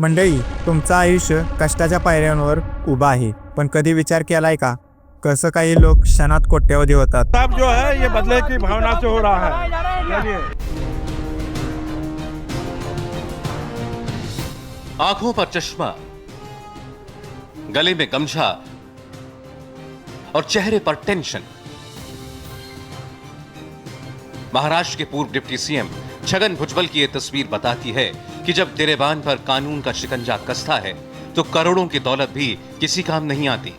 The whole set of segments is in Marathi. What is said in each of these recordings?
मंडळी तुमचं आयुष्य कष्टाच्या पायऱ्यांवर उभं आहे. पण कधी विचार केलाय का? कसं काही लोक क्षणात कोट्यवधी होतात. सब जो है ये बदले की भावना से हो रहा है। आंखों पर चश्मा गले में गमछा और चेहरे पर टेंशन। महाराष्ट्र के पूर्व डिप्टी सीएम छगन भुजबल की यह तस्वीर बताती है कि जब दिरेबान पर कानून का शिकंजा कसता है तो करोड़ों की दौलत भी किसी काम नहीं आती।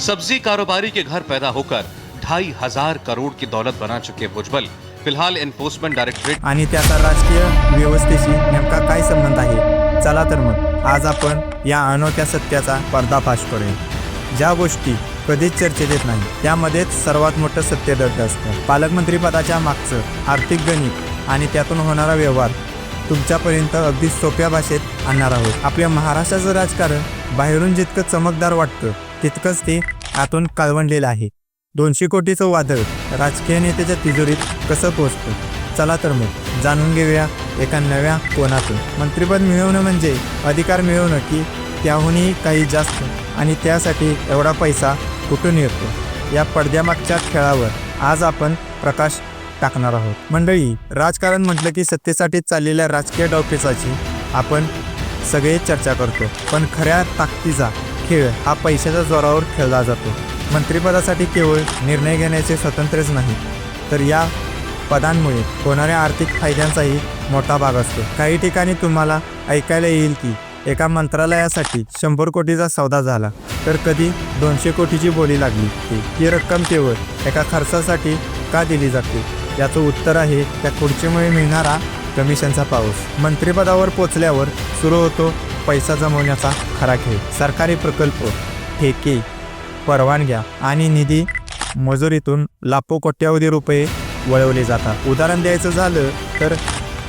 सब्जी कारोबारी के घर पैदा होकर ढाई हजार करोड़ की दौलत बना चुके भुजबल फिलहाल एनफोर्समेंट डायरेक्टरेट आणि त्याचा राजकीय व्यवस्थेशी नेमका काय संबंध आहे? चला तर मग आज आपण या अनोख्या सत्याचा पर्दाफाश करूया. ज्या गोष्टी कधीच चर्चेत येत नाही त्यामध्येच सर्वात मोठं सत्य दडलं असतं. पालकमंत्री पदाच्या मागचं आर्थिक गणित आणि त्यातून होणारा व्यवहार तुमच्यापर्यंत अगदी सोप्या भाषेत आणणार आहोत. आपल्या महाराष्ट्राचं राजकारण बाहेरून जितकं चमकदार वाटतं तितकंच ते आतून काळवंडलेलं आहे. दोनशे कोटीचं वादळ राजकीय नेत्याच्या तिजोरीत कसं पोचतं चला तर मग जाणून घेऊया एका नव्या कोणातून मंत्रिपद मिळवणं म्हणजे अधिकार मिळवणं की त्याहूनही काही जास्त? आणि त्यासाठी एवढा पैसा कुठून येतो? या पडद्यामागच्या खेळावर आज आपण प्रकाश टाकणार आहोत. मंडळी राजकारण म्हटलं की सत्तेसाठी चाललेल्या राजकीय डावपेचाची आपण सगळे चर्चा करतो. पण खऱ्या ताकदीचा खेळ हा पैशाच्या जोरावर खेळला जातो. मंत्रिपदासाठी केवळ निर्णय घेण्याचे स्वातंत्र्यच नाही तर या पदांमुळे होणाऱ्या आर्थिक फायद्यांचाही मोठा भाग असतो. काही ठिकाणी तुम्हाला ऐकायला येईल की एका मंत्रालयासाठी शंभर कोटीचा सौदा झाला तर कधी दोनशे कोटीची बोली लागली. ती ही रक्कम केवळ एका खर्चासाठी का दिली जाते? याचं उत्तर आहे त्या खुर्चीमुळे मिळणारा कमिशनचा पाऊस. मंत्रिपदावर पोचल्यावर सुरू होतो पैसा जमवण्याचा खरा खेळ. सरकारी प्रकल्प ठेके परवानग्या आणि निधी मजुरीतून लाखो कोट्यावधी रुपये वळवले जातात. उदाहरण द्यायचं झालं तर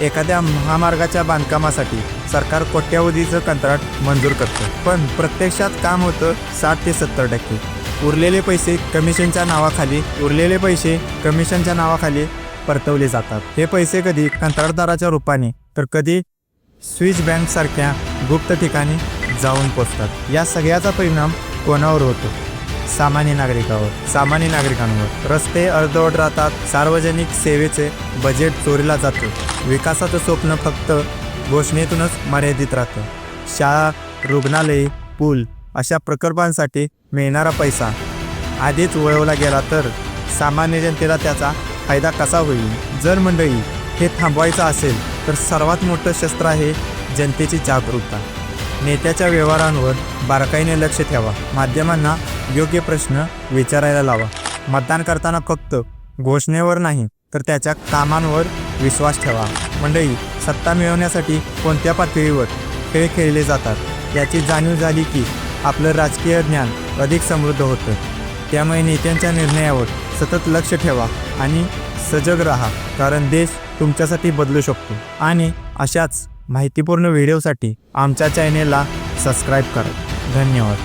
एखाद्या महामार्गाच्या बांधकामासाठी सरकार कोट्यावधीचं कंत्राट मंजूर करतं. पण प्रत्यक्षात काम होतं साठ ते सत्तर टक्के. उरलेले पैसे कमिशनच्या नावाखाली उरलेले पैसे कमिशनच्या नावाखाली परतवले जातात. हे पैसे कधी कंत्राटदाराच्या रूपाने तर कधी स्विस बँकसारख्या गुप्त ठिकाणी जाऊन पोचतात. या सगळ्याचा परिणाम कोणावर होतो? सामान्य नागरिकावर सामान्य नागरिकांवर. रस्ते अर्धवट राहतात सार्वजनिक सेवेचे बजेट चोरीला जातं. विकासाचं स्वप्न फक्त घोषणेतूनच मर्यादित राहतं. शाळा रुग्णालये पूल अशा प्रकल्पांसाठी मिळणारा पैसा आधीच वळवला गेला तर सामान्य जनतेला त्याचा फायदा कसा होईल? जर मंडळी हे थांबवायचं असेल तर सर्वात मोठं शस्त्र आहे जनतेची जागरूकता. नेत्याच्या व्यवहारांवर बारकाईने लक्ष ठेवा. माध्यमांना योग्य प्रश्न विचारायला लावा. मतदान करताना फक्त घोषणेवर नाही तर त्याच्या कामांवर विश्वास ठेवा. मंडळी सत्ता मिळवण्यासाठी कोणत्या पातळीवर खेळ खेळले जातात? याची जाणीव झाली की आपलं राजकीय ज्ञान अधिक समृद्ध होतं. त्यामुळे नेत्यांच्या निर्णयावर सतत लक्ष ठेवा आणि सजग राहा कारण देश तुमच्यासाठी बदलू शकतो. आणि अशाच माहितीपूर्ण व्हिडिओसाठी आमच्या चॅनेलला सबस्क्राईब करा. धन्यवाद.